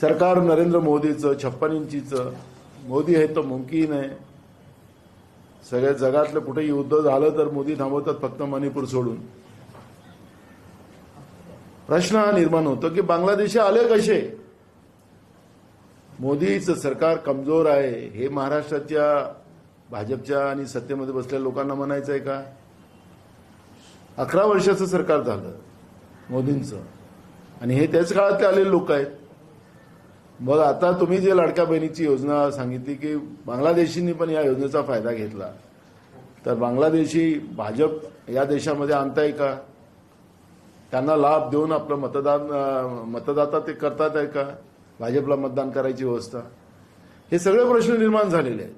सरकार नरेंद्र मोदीचं छप्पन इंचीचं मोदी हे तर मुमकिन आहे. सगळ्या जगातलं कुठे युद्ध झालं तर मोदी थांबवतात फक्त मणिपूर सोडून. प्रश्न हा निर्माण होतो की बांगलादेशी आले कसे? मोदीचं सरकार कमजोर आहे. हे महाराष्ट्राच्या भाजपच्या आणि सत्तेमध्ये बसलेल्या लोकांना म्हणायचं आहे का? अकरा वर्षाचं सरकार झालं मोदींचं. आणि हे त्याच काळातले आलेले लोक आहेत. मग आता तुम्ही जे लाडक्या बहिणीची योजना सांगितली की बांगलादेशींनी पण या योजनेचा फायदा घेतला. तर बांगलादेशी भाजप या देशामध्ये आणताय का? त्यांना लाभ देऊन आपलं मतदान मतदाता ते करतात आहे का? भाजपला मतदान करायची व्यवस्था. हे सगळे प्रश्न निर्माण झालेले आहेत.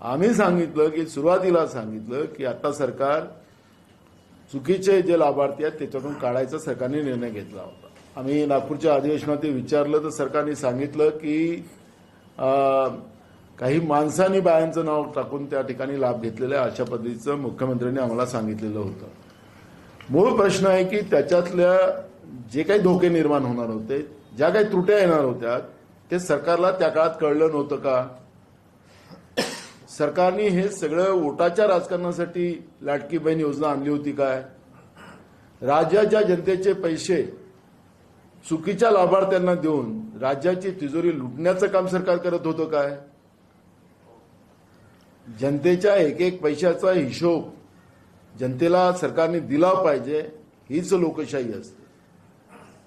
आम्ही सांगितलं की सुरुवातीला सांगितलं की आता सरकार चुकीचे जे लाभार्थी आहेत त्याच्यातून काढायचा सरकारने निर्णय घेतला होता. आम्ही नागपूरच्या अधिवेशनात ते विचारलं तर सरकारने सांगितलं की काही माणसांनी बायांचं नाव टाकून त्या ठिकाणी लाभ घेतलेला आहे अशा पद्धतीचं मुख्यमंत्र्यांनी आम्हाला सांगितलेलं होतं. मूळ प्रश्न आहे की त्याच्यातल्या जे काही धोके निर्माण होणार होते ज्या काही त्रुट्या येणार होत्या ते सरकारला त्या काळात कळलं नव्हतं का? सरकारने हे सगळं वोटाच्या राजकारणासाठी लाटकी बहीण योजना आणली होती काय? राज्याच्या जनतेचे पैसे चुकीच्या लाभार्थ्यांना देऊन राज्याची तिजोरी लुटण्याचं काम सरकार करत होतं काय? जनतेच्या एक एक पैशाचा हिशोब जनतेला सरकारने दिला पाहिजे हीच लोकशाही असते.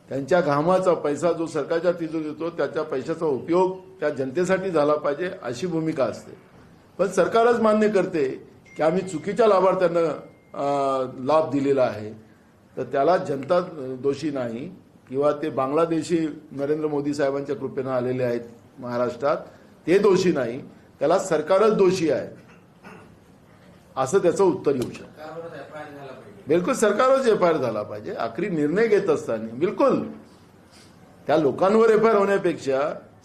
त्यांच्या घामाचा पैसा जो सरकारच्या तिजोरीत येतो त्याच्या पैशाचा उपयोग त्या जनतेसाठी झाला पाहिजे अशी भूमिका असते. पण सरकारच मान्य करते की आम्ही चुकीच्या लाभार्थ्यांना लाभ दिलेला आहे. तर त्याला जनता दोषी नाही. किंवा ते बांगलादेशी नरेंद्र मोदी साहेबांच्या कृपेनं आलेले आहेत महाराष्ट्रात ते दोषी नाही. त्याला सरकारच दोषी आहे. असं त्याचं उत्तर येऊ शकतं. बिलकुल सरकारच एफ आय आर झाला पाहिजे. आखरी निर्णय घेत असताना बिलकुल. त्या लोकांवर एफ आय आर होण्यापेक्षा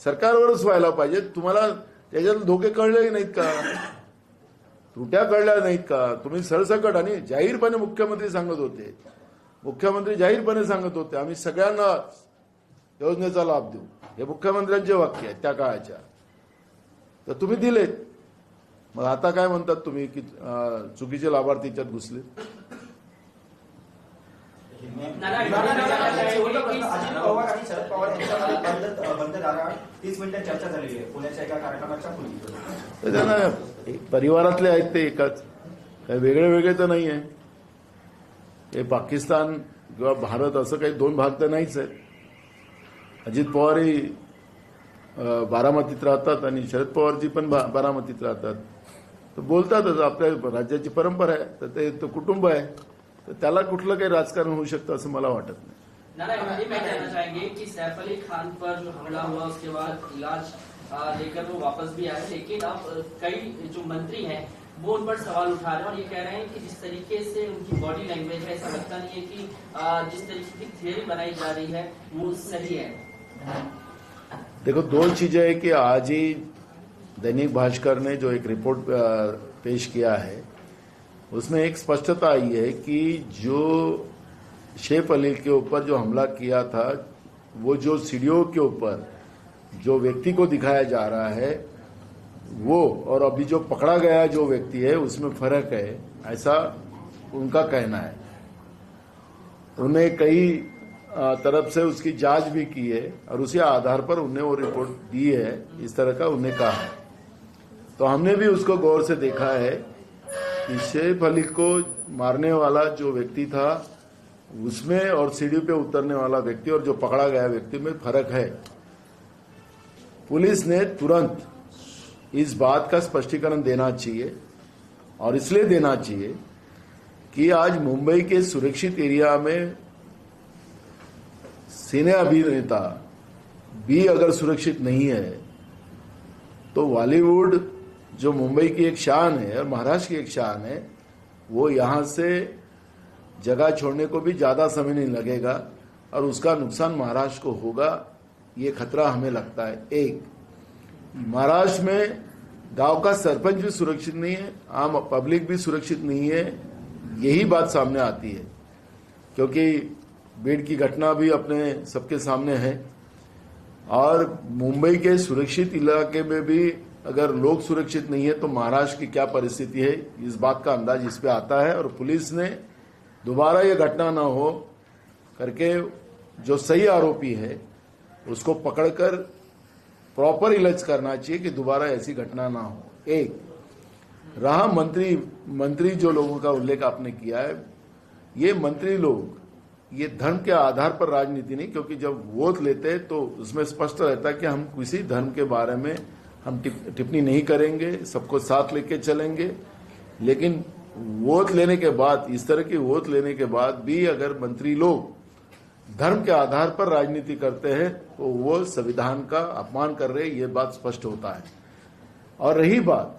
सरकारवरच व्हायला पाहिजे. तुम्हाला त्याच्यात धोके कळले नाहीत का? त्रुट्या कळल्या नाहीत का? तुम्ही सरसकट आणि जाहीरपणे मुख्यमंत्री सांगत होते. मुख्यमंत्री जाहीरपणे सांगत होते आम्ही सगळ्यांना योजनेचा लाभ देऊ. हे मुख्यमंत्र्यांचे वाक्य आहे त्या काळाच्या. तर तुम्ही दिलेत. मग आता काय म्हणतात तुम्ही की चुकीचे लाभार्थी याच्यात घुसले? शेवटचा प्रश्न अजित पवार आणि शरद पवार यांच्यामध्ये बंद बंद दाराआड तीस मिनिटं चर्चा झालेली आहे पुण्याच्या एका कार्यक्रमाच्या पूर्वी तर त्यांना एक परिवारातले आहेत ते एकाच. काही वेगळे वेगळे तर नाही आहे हे पाकिस्तान किंवा भारत असं काही दोन भाग तर नाहीच आहेत. अजित पवारही बारामतीत राहतात आणि शरद पवारजी पण बा- बारामतीत राहतात. तर बोलतातच, आपल्या राज्याची परंपरा आहे, तर ते तो कुटुंब आहे. तर त्याला कुठलं काही राजकारण होऊ शकतं असं मला वाटत नाही. ये मैं कहना सैफ अली खान पर जो हमला हुआ, उसके बाद इलाज लेकर वो वापस भी आए, लेकिन अब कई जो मंत्री हैं वो उन पर सवाल उठा रहे हैं और ये कह रहे हैं कि जिस तरीके से उनकी बॉडी लैंग्वेज है, ऐसा लगता नहीं है कि जिस तरीके की थियरी बनाई जा रही है, वो सही है। देखो, दो चीज़ें है कि आज ही दैनिक भास्कर ने जो एक रिपोर्ट पेश किया है, उसमें एक स्पष्टता आई है कि जो शेफ अली के ऊपर जो हमला किया था, वो जो सीढ़ियों के ऊपर जो व्यक्ति को दिखाया जा रहा है वो और अभी जो पकड़ा गया जो व्यक्ति है, उसमें फ़र्क है, ऐसा उनका कहना है। उन्हें कई तरफ़ से उसकी जाँच भी की है और उसी आधार पर उन्हें वो रिपोर्ट दी है, इस तरह का उन्हें कहा है। तो हमने भी उसको गौर से देखा है कि शेफ अली को मारने वाला जो व्यक्ति था, उसमें और सीढ़ी पे उतरने वाला व्यक्ति और जो पकड़ा गया व्यक्ति में फ़र्क है। पुलिस ने तुरंत इस बात का स्पष्टीकरण देना चाहिए और इसलिए देना चाहिए कि आज मुंबई के सुरक्षित एरिया में सिने अभिनेता भी अगर सुरक्षित नहीं है तो बॉलीवुड जो मुंबई की एक शान है और महाराष्ट्र की एक शान है, वो यहाँ से जगह छोड़ने को भी ज़्यादा समय नहीं लगेगा और उसका नुकसान महाराष्ट्र को होगा, ये खतरा हमें लगता है। एक महाराष्ट्र में गाँव का सरपंच भी सुरक्षित नहीं है, आम पब्लिक भी सुरक्षित नहीं है, यही बात सामने आती है। क्योंकि बीड़ की घटना भी अपने सबके सामने है। और मुंबई के सुरक्षित इलाके में भी अगर लोग सुरक्षित नहीं है तो महाराष्ट्र की क्या परिस्थिति है, इस बात का अंदाज इस पे आता है। और पुलिस ने दोबारा ये घटना ना हो करके जो सही आरोपी है, उसको पकड़कर प्रॉपर इलाज करना चाहिए कि दोबारा ऐसी घटना ना हो। एक, रहा मंत्री मंत्री जो लोगों का उल्लेख आपने किया है, ये मंत्री लोग, ये धर्म के आधार पर राजनीति नहीं, क्योंकि जब वोट लेते हैं तो उसमें स्पष्ट रहता है कि हम किसी धर्म के बारे में हम टिप्पणी नहीं करेंगे, सबको साथ लेके चलेंगे। लेकिन वोट लेने के बाद, इस तरह की वोट लेने के बाद भी अगर मंत्री लोग धर्म के आधार पर राजनीति करते हैं तो वो संविधान का अपमान कर रहे ये बात स्पष्ट होता है। और रही बात,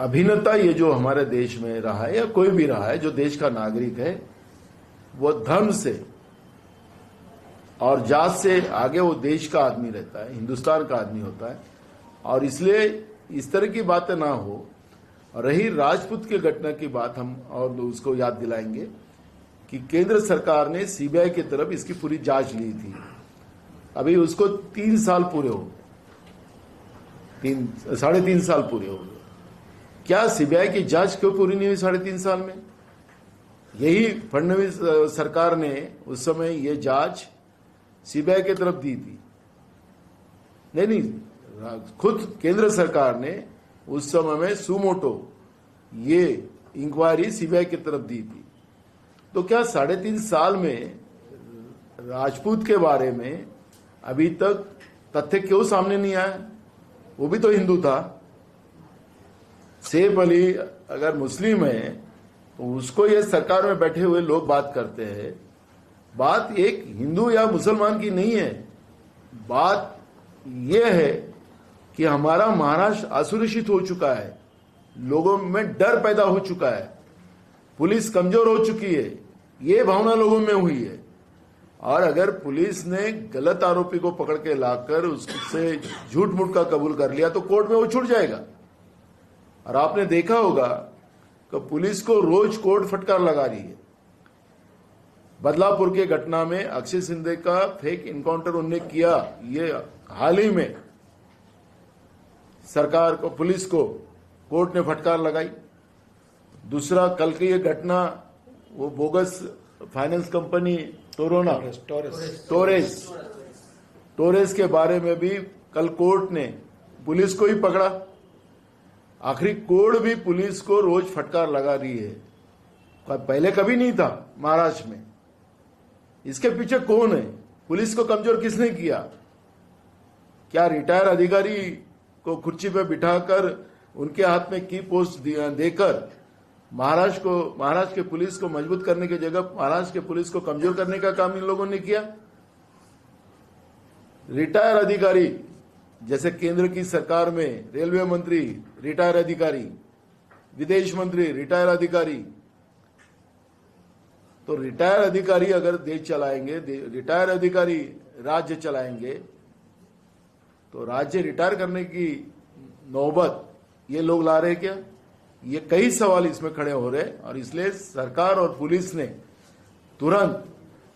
अभिनेता ये जो हमारे देश में रहा है, या कोई भी रहा है, जो देश का नागरिक है, वो धर्म से और जात से आगे वो देश का आदमी रहता है, हिंदुस्तान का आदमी होता है। और इसलिए इस तरह की बातें ना हो रही राजपूत के घटना की बात हम और उसको याद दिलाएँगे। कि केंद्र सरकार ने सीबीआई की तरफ़ इसकी पूरी जाँच ली थी। अभी उसको तीन साल पूरे हो तीन, साढ़े तीन साल पूरे हो गए। क्या सीबीआई की जाँच क्यों पूरी नहीं हुई साढ़े तीन साल में? यही फडणवीस सरकार ने उस समय ये जाँच सीबीआई की तरफ़ दी थी। नहीं नहीं, खुद केंद्र सरकार ने उस समय में सुमोटो ये इंक्वायरी सीबीआई की तरफ़ दी थी। तो क्या साढ़े तीन साल में राजपूत के बारे में अभी तक तथ्य क्यों सामने नहीं आया वो भी तो हिंदू था। सेफ़ अली अगर मुस्लिम है तो उसको ये सरकार में बैठे हुए लोग बात करते हैं। बात एक हिंदू या मुसलमान की नहीं है। बात यह है कि हमारा महाराष्ट्र असुरक्षित हो चुका है। लोगों में डर पैदा हो चुका है। पुलिस कमज़ोर हो चुकी है। ये भावना लोगों में हुई है। और अगर पुलिस ने गलत आरोपी को पकड़ के लाकर उससे झूठ मूठ का कबूल कर लिया तो कोर्ट में वो छूट जाएगा। और आपने देखा होगा कि पुलिस को रोज कोर्ट फटकार लगा रही है। बदलापुर के घटना में अक्षय सिंधे का फेक इनकाउंटर उन्होंने किया, ये हाल ही में। सरकार को, पुलिस को कोर्ट ने फटकार लगाई। दूसरा कल की ये घटना वो बोगस फाइनेंस कंपनी टोरोना टोरेस टोरेस के बारे में भी कल कोर्ट ने पुलिस को ही पकड़ा। आखिरी कोर्ट भी पुलिस को रोज फटकार लगा रही है। पहले कभी नहीं था महाराष्ट्र में। इसके पीछे कौन है? पुलिस को कमज़ोर किसने किया? क्या रिटायर अधिकारी को कुर्सी पे बिठाकर उनके हाथ में की पोस्ट देकर महाराष्ट्र को महाराष्ट्र के पुलिस को मज़बूत करने की जगह महाराष्ट्र के पुलिस को कमज़ोर करने का काम इन लोगों ने किया। रिटायर अधिकारी, जैसे केंद्र की सरकार में रेलवे मंत्री, रिटायर अधिकारी, विदेश मंत्री, रिटायर अधिकारी। तो रिटायर अधिकारी अगर देश चलाएँगे, दे- रिटायर अधिकारी राज्य चलाएँगे तो राज्य रिटायर करने की नौबत ये लोग ला रहे क्या? ये कई सवाल इसमें खड़े हो रहे और इसलिए सरकार और पुलिस ने तुरंत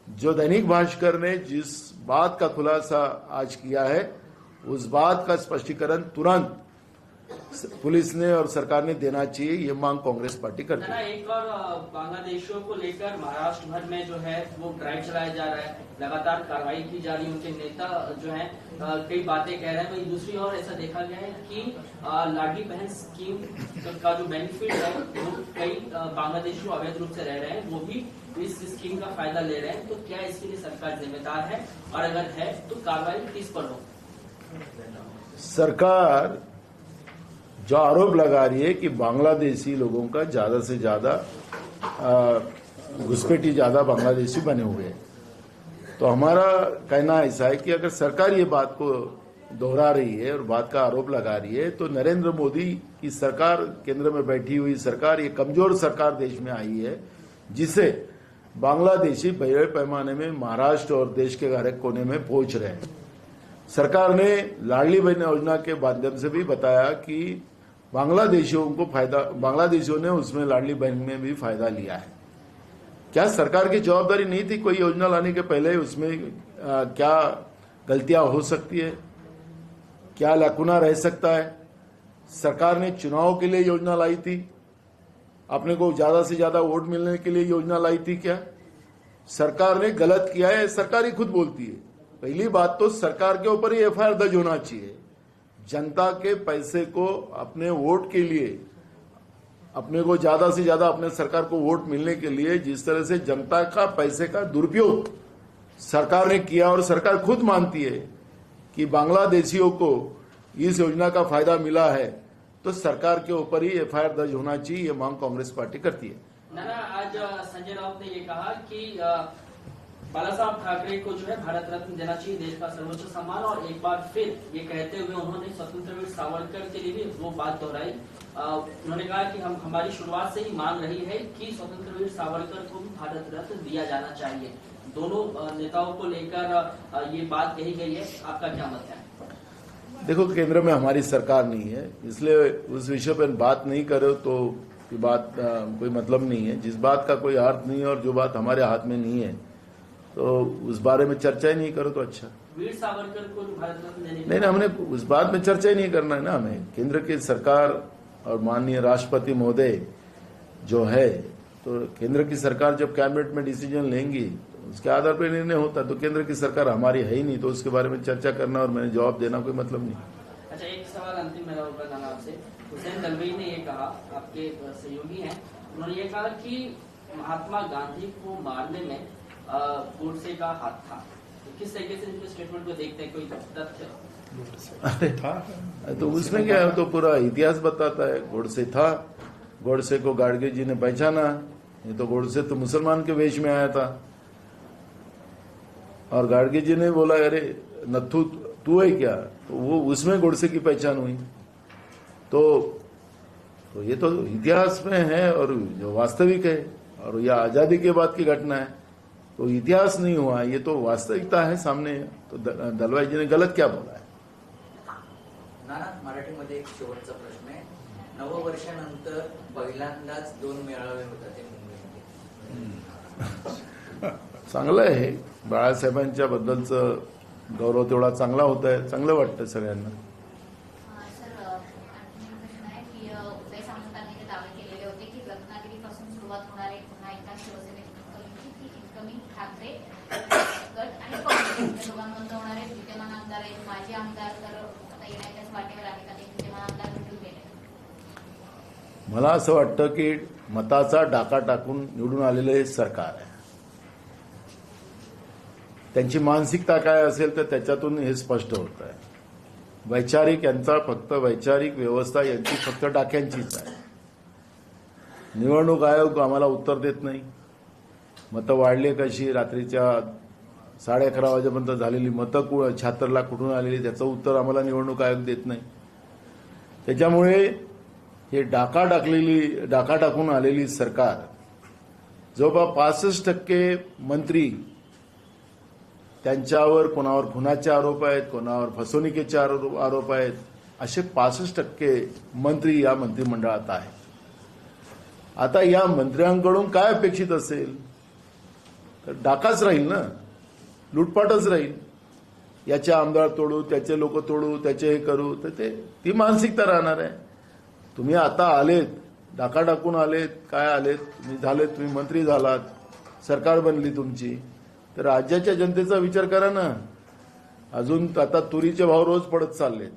जो दैनिक भास्कर ने जिस बात का खुलासा आज किया है, उस बात का स्पष्टीकरण तुरंत पुलिस ने और सरकार ने देना चाहिए ये मांग कांग्रेस पार्टी करती है। एक और अ, बांग्लादेशियों को लेकर महाराष्ट्र भर में जो है वो ड्राइव चलाया जा रहा है। लगातार कार्रवाई की जा रही है उनके नेता जो है कई बातें कह रहे हैं। वहीं दूसरी ओर ऐसा देखा गया है कि लाडली बहन स्कीम का जो बेनिफिट है वो कई बांग्लादेशी अवैध रूप से रह रहे हैं वो भी इस स्कीम का फ़ायदा ले रहे हैं। तो क्या इसके लिए सरकार जिम्मेदार है? और अगर है तो कार्रवाई किस पर हो? सरकार जो आरोप लगा रही है कि बांग्लादेशी लोगों का ज़्यादा से ज़्यादा घुसपैठी ज़्यादा बांग्लादेशी बने हुए हैं। तो हमारा कहना ऐसा है कि अगर सरकार ये बात को दोहरा रही है और बात का आरोप लगा रही है तो नरेंद्र मोदी की सरकार केंद्र में बैठी हुई सरकार, ये कमज़ोर सरकार देश में आई है, जिसे बांग्लादेशी बड़े पैमाने में महाराष्ट्र और देश के हर एक कोने में पहुँच रहे हैं। सरकार ने लाडली बहन योजना के माध्यम से भी बताया कि बांग्लादेशियों को फ़ायदा बांग्लादेशियों ने उसमें लाडली बहन में भी फ़ायदा लिया है। क्या सरकार की जवाबदारी नहीं थी कोई योजना लाने के पहले उसमें आ, क्या गलतियाँ हो सकती है? क्या लकुना रह सकता है? सरकार ने चुनाव के लिए योजना लाई थी। अपने को ज़्यादा से ज़्यादा वोट मिलने के लिए योजना लाई थी क्या? सरकार ने गलत किया है सरकार ही खुद बोलती है। पहली बात तो सरकार के ऊपर ही एफआईआर दर्ज होना चाहिए। जनता के पैसे को अपने वोट के लिए अपने को ज़्यादा से ज़्यादा अपने सरकार को वोट मिलने के लिए जिस तरह से जनता का पैसे का दुरुपयोग सरकार ने किया और सरकार खुद मानती है कि बांग्लादेशियों को इस योजना का फ़ायदा मिला है तो सरकार के ऊपर ही एफआईआर दर्ज होना चाहिए ये मांग कांग्रेस पार्टी करती है। नाना आज संजय राउत ने ये कहा कि अ, बाला साहब ठाकरे को जो है भारत रत्न देना चाहिए देश का सर्वोच्च सम्मान और एक बार फिर ये कहते हुए उन्होंने स्वतंत्र वीर सावरकर के लिए भी वो बात दोहराई। उन्होंने कहा कि हम हमारी शुरुआत से ही मांग रही है कि स्वतंत्र वीर सावरकर को भी भारत रत्न दिया जाना चाहिए। दोनों नेताओं को लेकर ये बात कही गई है। आपका क्या मत है? देखो केंद्र में हमारी सरकार नहीं है इसलिए उस विषय पर बात नहीं करो तो बात अ, कोई मतलब नहीं है। जिस बात का कोई अर्थ नहीं है और जो बात हमारे हाथ में नहीं है तो उस बारे में चर्चा ही नहीं करो तो अच्छा। वीर सावरकर को की नहीं ना हमने उस बात में चर्चा ही नहीं करना है ना हमें। केंद्र की सरकार और माननीय राष्ट्रपति महोदय जो है तो केंद्र की सरकार जब कैबिनेट में डिसीज़न लेंगी तो उसके आधार पर निर्णय होता है। तो केंद्र की सरकार हमारी है ही नहीं तो उसके बारे में चर्चा करना और मैंने जवाब देना कोई मतलब नहीं। अच्छा एक सवाल अंतिम मेरा आपसे। हुसैन दलवई ने ये कहा आपके सहयोगी हैं उन्होंने ये कहा कि महात्मा गांधी को मारने में गोडसे का हाथ था। तो किस तरीके से इनके स्टेटमेंट को देखते हैं? कोई तथ्य? अरे था। तो उसमें क्या है? तो पूरा इतिहास बताता है गोडसे था। गोडसे को गाडगे जी ने पहचाना। ये तो गोडसे तो मुसलमान के वेश में आया था। और गाडगे जी ने बोला अरे नथु तू है क्या? तो वो उसमें गोडसे की पहचान हुई। तो तो ये तो इतिहास में है और जो वास्तविक है और यह आज़ादी के बाद की घटना है। तो इतिहास नहीं हुआ ये तो वास्तविकता है सामने तो दलवाई जी ने गलत क्या बोला है? नाना मराठीमध्ये एक शेवटचा प्रश्न आहे. नववर्षानंतर पहिल्यांदाच दोन मेळावे होतात मुंबईमध्ये. चांगलं आहे. बाळासाहेबांच्या बद्दलचं गौरव तेवढा चांगला होत आहे चांगलं वाटतं सगळ्यांना सर आणखी एक प्रश्न आहे की अ, उदय सामंतांनी ते दावे केलेले होते की रत्नागिरीपासून सुरुवात होणार आहे पुन्हा एकदा शिवसेनेत इन्कमिंगची ती इन्कमिंग ठाकरे गट आणि काँग्रेस या दोघांमधून होणारे विद्यमान आमदार आहेत माजी आमदार तर आता येण्याच्याच वाटेवर आहे का ते विद्यमान आमदार निवडून गेले मला असं वाटतं की मताचा डाका टाकून निवडून आलेलं हे सरकार आहे. त्यांची मानसिकता काय असेल तर त्याच्यातून हे स्पष्ट होत आहे. वैचारिक यांचा फक्त वैचारिक व्यवस्था यांची फक्त डाक्यांचीच आहे. निवडणूक आयोग आम्हाला उत्तर देत नाही. मतं वाढले कशी? रात्रीच्या साडे अकरा वाजेपर्यंत झालेली मतं कु कुठून आलेली? त्याचं उत्तर आम्हाला निवडणूक आयोग देत नाही. त्याच्यामुळे हे डाका टाकलेली डाका टाकून आलेली सरकार जवळपास पासष्ट टक्के मंत्री त्यांच्यावर कोणावर खुनाचे आरोप आहेत कोणावर फसवणुकीचे आरो- आरोप आहेत असे पासष्ट टक्के मंत्री या मंत्रिमंडळात आहेत. आता या मंत्र्यांकडून काय अपेक्षित असेल? तर डाकाच राहील ना? लुटपाटच राहील. याचे आमदार तोडू त्याचे लोक तोडू त्याचे हे करू तर ते ती मानसिकता राहणार आहे. तुम्ही आता आलेत डाका टाकून आलेत काय आलेत? तुम्ही झालेत तुम्ही मंत्री झालात सरकार बनली तुमची. तर राज्याच्या जनतेचा विचार करा ना. अजून आता तुरीचे भाव रोज पडत चाललेत.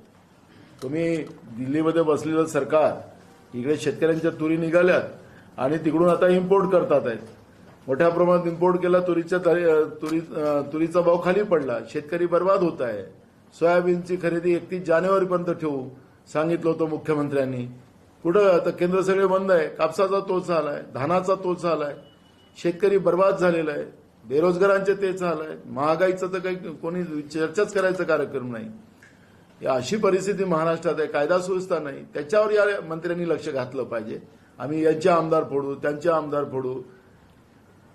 तुम्ही दिल्लीमध्ये बसलेलं सरकार इकडे शेतकऱ्यांच्या तुरी निघाल्यात आणि तिकडून आता इम्पोर्ट करतात आहेत. मोठ्या प्रमाणात इम्पोर्ट केला तुरीच्या तरी- तुरी तुरीचा भाव खाली पडला. शेतकरी बर्बाद होत आहे. सोयाबीनची खरेदी एकतीस जानेवारीपर्यंत ठेवू सांगितलं होतं मुख्यमंत्र्यांनी. कुठं आता केंद्र सगळे बंद आहे. कापसाचा तोच आलाय धानाचा तोच आलाय शेतकरी बर्बाद झालेला आहे. बेरोजगारांचे तेच हाल आहे महागाईचं तर काही कोणी चर्चाच करायचा कार्यक्रम नाही. या अशी परिस्थिती महाराष्ट्रात आहे. कायदा सुव्यवस्था नाही. त्याच्यावर या मंत्र्यांनी लक्ष घातलं पाहिजे. आम्ही यांचे आमदार फोडू त्यांचे आमदार फोडू.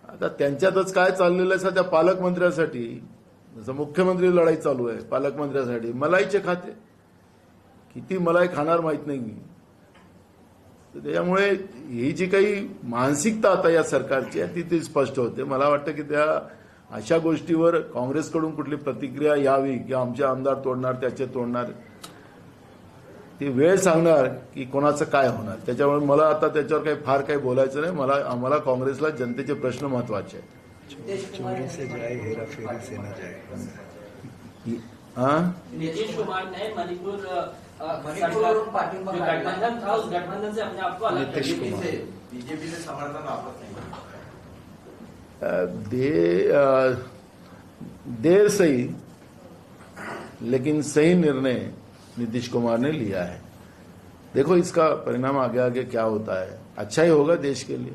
आता त्यांच्यातच काय चाललेलं आहे सध्या पालकमंत्र्यासाठी? जसं मुख्यमंत्री लढाई चालू आहे पालकमंत्र्यासाठी. मलाईचे खाते. किती मलाई खाणार माहीत नाही मी तर त्याच्यामुळे ही जी काही मानसिकता आता या सरकारची आहे ती ती स्पष्ट होते. मला वाटतं की त्या अशा गोष्टीवर काँग्रेसकडून कुठली प्रतिक्रिया यावी की आमचे आमदार तोडणार त्याचे तोडणार ती वेळ सांगणार की कोणाचं काय होणार. त्याच्यामुळे मला आता त्याच्यावर काही फार काही बोलायचं नाही. मला आम्हाला काँग्रेसला जनतेचे प्रश्न महत्त्वाचे आहेत. नितीश हा कुमार ने मणिपुर अ, अ। गठबंधन था उस गठबंधन से अपने आप को अलग कर नीतीश लिया। कुमार बीजेपीचे समर्थन वापरत नाही देर सही लेकिन सही निर्णय नीतीश कुमार ने लिया है देखो इसका परिणाम आगे आगे क्या होता है अच्छा ही होगा देश के लिए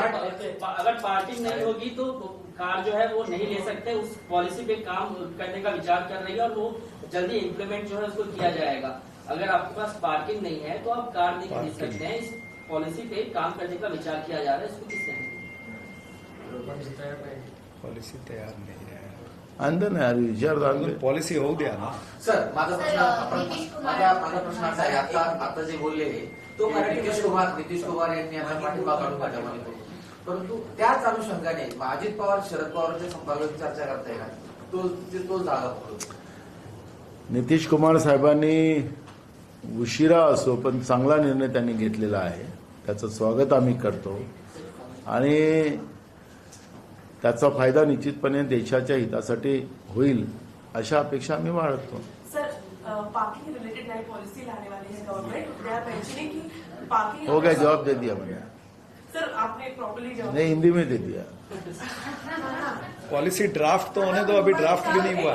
है है अगर पार्टी नहीं होगी तो कार जो है वो नहीं ले सकते उस पॉलिसी पे काम करने का विचार कर रही है और वो जल्दी इम्प्लीमेंट जो है उसको किया जाएगा। अगर आपके पास पार्किंग नहीं है तो आप कार नहीं खरीद सकते हैं। इस पॉलिसी पे काम करने का विचार किया जा रहा है इसको किस पॉलिसी तैयार नहीं आहे अंदर नाही अरे विचार पॉलिसी होऊ द्या ना। सर माझा सर, प्रश्न अ, कुमार- माझा माझा प्रश्न असा आहे आता आता जे बोलले तो ते नितीश कुमार नितीश कुमार यांनी आता पाठिंबा काढून पाठवला परंतु त्याच अनुषंगाने अजित पवार शरद पवारांच्या संपर्कात चर्चा करताय का तो ते- तो जागा नितीश कुमार साहेबांनी उशिरा असो पण चांगला निर्णय त्यांनी घेतलेला आहे. त्याचं स्वागत आम्ही करतो. आणि त्याचा फायदा निश्चितपणे देशाच्या हितासाठी होईल अशा अपेक्षा आम्ही बाळगतो. है गवर्नमेंट दे आर मेंशनिंग कि पार्किंग हो गया जवाब दे दिया मैंने सर आपने प्रॉपर्ली जवाब नहीं हिंदी में दे दिया। पॉलिसी ड्राफ्ट तो होने दो अभी ड्राफ्ट भी नहीं हुआ।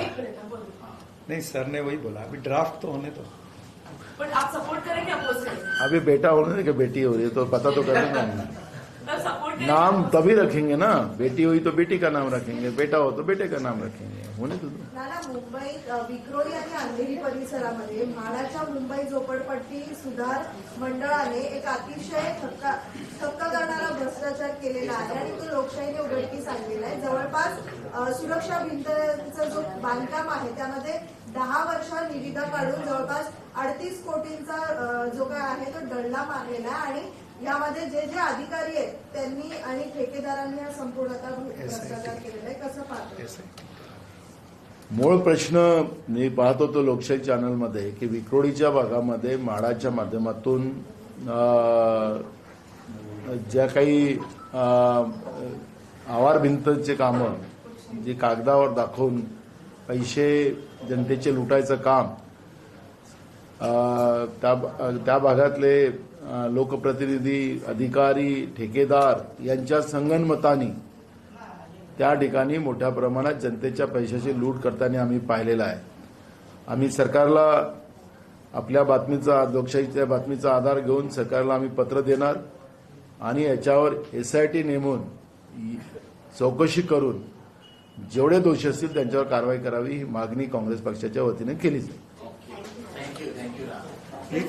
नहीं सर ने वही बोला अभी ड्राफ्ट तो होने दो। बट आप सपोर्ट करेंगे अपोज करेंगे अभी बेटा होने दे कि बेटी हो रही है तो पता तो करेंगे नाम तभी रखेंगे ना बेटी हुई तो बेटी का नाम रखेंगे बेटा हो तो बेटे का नाम रखेंगे। नाना मुंबईत विक्रोळी आणि अंधेरी परिसरामध्ये म्हाडाच्या मुंबई झोपडपट्टी सुधार मंडळाने एक अतिशय थक्का थक्का करणारा भ्रष्टाचार केलेला आहे आणि तो लोकशाहीने उघडकीस आणलेला आहे. जवळपास सुरक्षा भिंतचं जो बांधकाम आहे त्यामध्ये दहा वर्ष निविदा काढून जवळपास अडतीस कोटींचा जो काय आहे तो दंडा मारलेला आहे आणि यामध्ये जे जे अधिकारी आहेत त्यांनी आणि ठेकेदारांनी हा संपूर्ण आता भ्रष्टाचार केलेला आहे कसं पाहतो मूळ प्रश्न मी पाहत होतो लोकशाही चॅनलमध्ये की विक्रोळीच्या भागामध्ये माडाच्या माध्यमातून ज्या काही आवार भिंतचे कामं जी कागदावर दाखवून पैसे जनतेचे लुटायचं काम त्या त्या भागातले लोकप्रतिनिधी अधिकारी ठेकेदार यांच्या संगनमतानी त्या ठिकाणी मोठ्या प्रमाणात जनतेच्या पैशाची लूट करताना आम्ही पाहिलेला आहे. आम्ही सरकारला आपल्या बातमीचा लोकशाहीच्या बातमीचा आधार घेऊन सरकारला आम्ही पत्र देणार आणि याच्यावर एसआयटी नेमून चौकशी करून जेवढे दोषी असतील त्यांच्यावर कारवाई करावी ही मागणी काँग्रेस पक्षाच्या वतीने केली जाईल. ठीक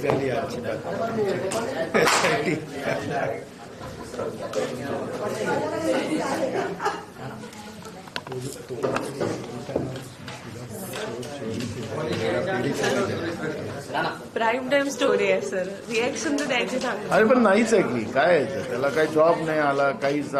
प्राईम टाइम स्टोरी आहे सर रिएक्शन तर द्यायची अरे पण नाहीच आहे की, काय त्याला काही जॉब नाही आला काहीच आला